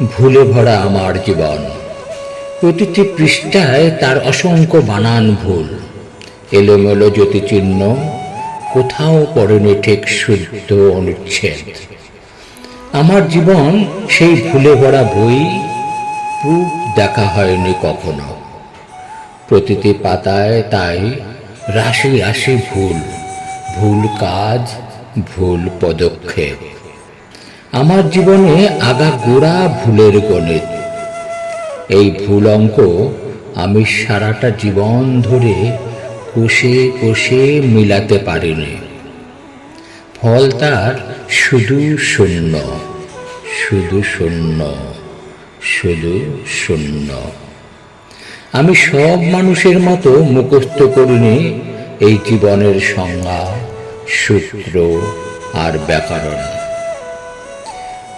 ভুলে ভরা আমার জীবন। প্রতিটি পৃষ্ঠায় তার অসংখ্য বানান ভুল। এলোমেলো জ্যোতিচিহ্ন কোথাও পড়েনি ঠিক শুদ্ধ অনুচ্ছেদ। আমার জীবন সেই ভুলে ভরা বই প্রুফ দেখা হয়নি কখনো। প্রতিটি পাতায় তাই রাশি রাশি ভুল ভুল কাজ, ভুল পদক্ষেপ। আমার জীবনে আগা গোড়া ভুলের গণিত এই ভুল অঙ্ক আমি সারাটা জীবন ধরে কষে কষে মিলাতে পারিনি। ফল তার শুধু শূন্য শুধু শূন্য শুধু শূন্য। আমি সব মানুষের মতো মুখস্থ করিনি এই জীবনের সংজ্ঞা, সূত্র আর ব্যাকরণ।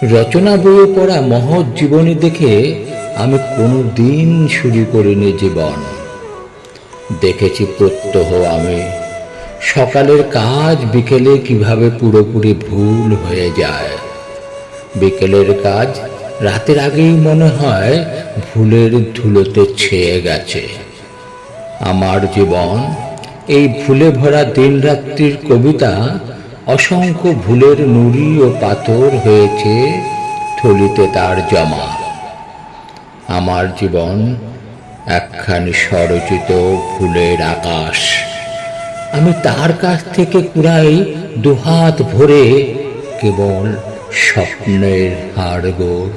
রচনা বইয়ে পড়া মহৎ জীবনী দেখে আমি কোনো দিন শুরু করিনি জীবন। দেখেছি প্রত্যহ আমি, সকালের কাজ বিকেলে কীভাবে পুরোপুরি ভুল হয়ে যায়। বিকেলের কাজ রাতের আগেই মনে হয় ভুলের ধুলোতে ছেয়ে গেছে। আমার জীবন, এই ভুলে ভরা দিনরাত্রির কবিতা অসংখ্য ভুলের নুড়ি ও পাথর হয়েছে থলিতে তার জমা। আমার জীবন একখানি স্বরচিত ফুলের আকাশ। আমি তার কাছ থেকে কুড়াই দুহাত ভরে কেবল স্বপ্নের হাড়গোড়।